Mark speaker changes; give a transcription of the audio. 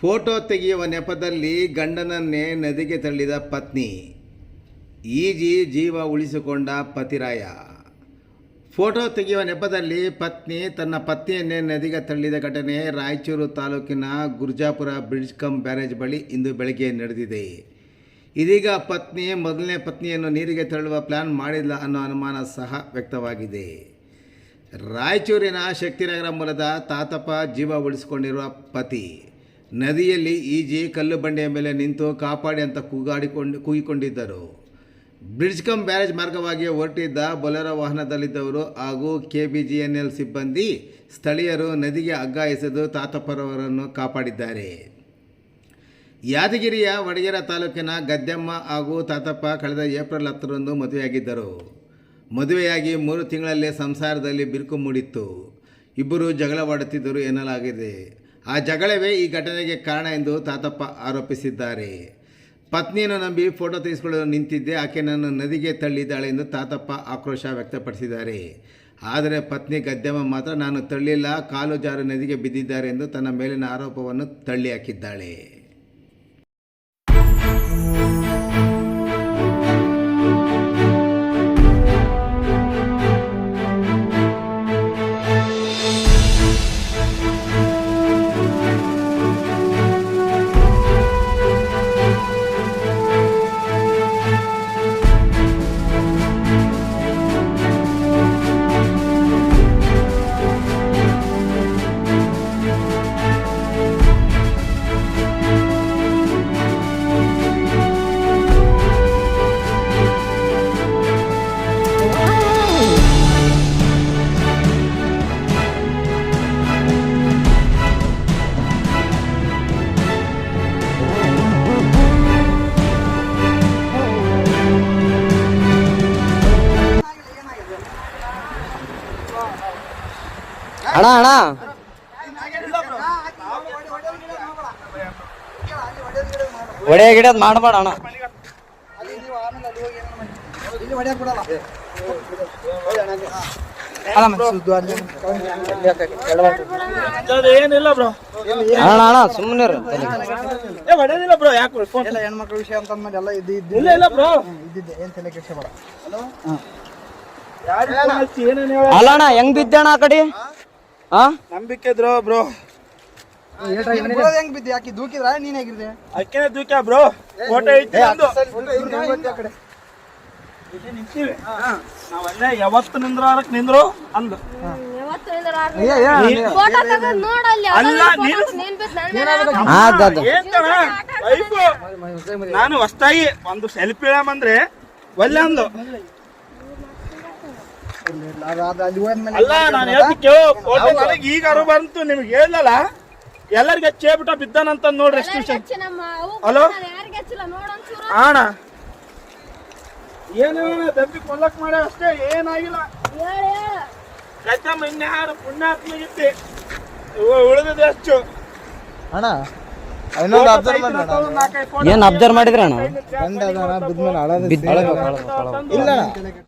Speaker 1: Photo ತೆಗೆಯುವ ನೆಪದಲ್ಲಿ ಗಂಡನನ್ನೇ ನದಿಗೆ ತಳ್ಳಿದ ಪತ್ನಿ. ಈಜಿ ಜೀವ ಉಳಿಸಿಕೊಂಡ ಪತಿರಾಯ. ಫೋಟೋ ತೆಗೆಯುವ ನೆಪದಲ್ಲಿ ಪತ್ನಿ ತನ್ನ ಪತ್ನಿಯನ್ನೇ ನದಿಗೆ ತಳ್ಳಿದ ಘಟನೆ ರಾಯಚೂರು ತಾಲೂಕಿನ ಗುರ್ಜಾಪುರ ಬ್ರಿಡ್ಜ್ ಕಂ ಬ್ಯಾರೇಜ್ ಬಳಿ ಇಂದು ಬೆಳಗ್ಗೆ ನಡೆದಿದೆ. ಇದೀಗ ಪತ್ನಿ ಮೊದಲನೇ ಪತ್ನಿಯನ್ನು ನೀರಿಗೆ ತಳ್ಳುವ ಪ್ಲಾನ್ ಮಾಡಿಲ್ಲ ಅನ್ನೋ ಅನುಮಾನ ಸಹ ವ್ಯಕ್ತವಾಗಿದೆ. ರಾಯಚೂರಿನ ಶಕ್ತಿನಗರ ಮೂಲದ ತಾತಪ್ಪ ಜೀವ ಉಳಿಸಿಕೊಂಡಿರುವ ಪತಿ. ನದಿಯಲ್ಲಿ ಈಜಿ ಕಲ್ಲು ಬಂಡೆಯ ಮೇಲೆ ನಿಂತು ಕಾಪಾಡಿ ಅಂತ ಕೂಗಾಡಿಕೊಂಡು, ಕೂಗಿಕೊಂಡಿದ್ದರು. ಬ್ರಿಡ್ಜ್ ಕಮ್ ಬ್ಯಾರೇಜ್ ಮಾರ್ಗವಾಗಿ ಹೊರಟಿದ್ದ ಬೊಲೆರೋ ವಾಹನದಲ್ಲಿದ್ದವರು ಹಾಗೂ K B J N L ಸಿಬ್ಬಂದಿ ಸ್ಥಳೀಯರು ನದಿಗೆ ಹಗ್ಗ ತಾತಪ್ಪರವರನ್ನು ಕಾಪಾಡಿದ್ದಾರೆ. ಯಾದಗಿರಿಯ ವಡಗೇರ ತಾಲೂಕಿನ ಗದ್ದೆಮ್ಮ ಹಾಗೂ ತಾತಪ್ಪ ಕಳೆದ ಏಪ್ರಿಲ್ ಹತ್ತರಂದು ಮದುವೆಯಾಗಿದ್ದರು. ಮದುವೆಯಾಗಿ ಮೂರು ತಿಂಗಳಲ್ಲೇ ಸಂಸಾರದಲ್ಲಿ ಬಿರುಕು ಮೂಡಿತ್ತು. ಇಬ್ಬರು ಜಗಳವಾಡುತ್ತಿದ್ದರು ಎನ್ನಲಾಗಿದೆ. ಆ ಜಗಳವೇ ಈ ಘಟನೆಗೆ ಕಾರಣ ಎಂದು ತಾತಪ್ಪ ಆರೋಪಿಸಿದ್ದಾರೆ. ಪತ್ನಿಯನ್ನು ನಂಬಿ ಫೋಟೋ ತೆಗೆಸಿಕೊಳ್ಳಲು ನಿಂತಿದ್ದೆ ಆಕೆ ನನ್ನ ನದಿಗೆ ತಳ್ಳಿದ್ದಾಳೆ ಎಂದು ತಾತಪ್ಪ ಆಕ್ರೋಶ ವ್ಯಕ್ತಪಡಿಸಿದ್ದಾರೆ. ಆದರೆ ಪತ್ನಿ ಗದ್ದೆಮ್ಮ ಮಾತ್ರ, ನಾನು ತಳ್ಳಿಲ್ಲ, ಕಾಲು ಜಾರು ನದಿಗೆ ಬಿದ್ದಿದ್ದಾರೆ ಎಂದು ತನ್ನ ಮೇಲಿನ ಆರೋಪವನ್ನು ತಳ್ಳಿ ಹಾಕಿದ್ದಾಳೆ
Speaker 2: ಅಣ್ಣ ಅಣ್ಣ. ಒಡೆ ಗಿಡದ್ ಮಾಡಬೇಡ ಅಣ್ಣ.
Speaker 3: ಏನಿಲ್ಲ ಬ್ರೋ.
Speaker 2: ಅಣ್ಣ ಅಣ್ಣ ಸುಮ್ಮನೆ
Speaker 3: ಏ ಹೊಡೆದಿಲ್ಲ ಬ್ರೋ ಯಾಕೆ
Speaker 4: ಎಲ್ಲ ಹೆಣ್ಮಕ್ಳ ವಿಷಯ ಅಂತ ಅಂದ್ಮೇಲೆ ಎಲ್ಲ ಇದು
Speaker 3: ಇಲ್ಲ ಇಲ್ಲ ಬ್ರೋ.
Speaker 4: ಇದ್ದಿದ್ದೆ. ಏನ್ ತಲೆ ಬೇಡ
Speaker 3: ಯಾರು ಫೋನ್ ಹಚ್ಚಿ ಏನೇನು
Speaker 2: ಅಲ್ಲ ಅಣ್ಣ ಹೆಂಗ್ ಬಿದ್ದಣ್ಣ ಆ ಕಡೆ? ಹಾ
Speaker 3: ನಂಬಿಕೆ ಇದ್ರು ಬ್ರೋ.
Speaker 4: ಹೆಂಗ್ ಬಿದ್ದಿ? ದೂಕಿದ್ರ? ನೀನ್ ಹೇಗಿದ್ದೆ?
Speaker 3: ಅಕ್ಕೇನೆ ದೂಕ ಬ್ರೋ? ಫೋಟೋ ಐತಿ ನಂದು. ಇಲ್ಲಿ ನಿಂತೀವಿ. ನಾವಲ್ಲೇ ಯಾವತ್ತು ನಿಂದ್ರಾರಕ್ ನಿಂದ್ರು? ಅಂದು.
Speaker 5: ಫೋಟೋ ತೆಗೆದು ನೋಡಲ್ಲಿ
Speaker 3: ಅಲ್ಲ, ನೀನು-
Speaker 5: ನೀನ್ ಬಿದ್ದು ನನ್ ಮೇಲೆ
Speaker 2: ಹಾ ಅದ.
Speaker 3: ಏನ್ ಕಣ? ವೈಫು ನಾನು ಹೊಸ್ತಾಗಿ ಒಂದು ಸೆಲ್ಫಿ ಅಂದ್ರೆ ಒಲ್ಲೆ ಅಂದು.
Speaker 4: ಅಲ್ಲಿ
Speaker 3: ನಾನು ಫೋಟೋ ನನಗೆ ಈಗ ಅರು ಬಂತು ನಿಮ್ಗೆ ಹೇಳಲ್ಲ ಎಲ್ಲರಿಗೆ ಹಚ್ಚೇಬಿಟ್ಟ ಬಿದ್ದಾನಂತ ನೋಡ್ರಿ ಎಷ್ಟು ವಿಷಯ ಹಲೋ? ಅಣ್ಣ ಏನು ದಬ್ಬಿ ಕೊಲ್ಲಕ್ ಮಾಡ ಅಷ್ಟೇ ಏನಾಗಿಲ್ಲ. ಇನ್ಯಾರು ಪುಣ್ಯಾತ್ಮಗಿತ್ತಿ ಉಳಿದಿದೆ
Speaker 4: ಅಣ್ಣ
Speaker 3: ನಾಲ್ಕೈದು ಫೋಟೋ
Speaker 2: ಏನ್ ಅಬ್ಸರ್ವ್
Speaker 4: ಮಾಡಿದ್ರಣ್ಣ ಬಿದ್ಮೇಲೆ ಅಳೋದು ಇಲ್ಲ.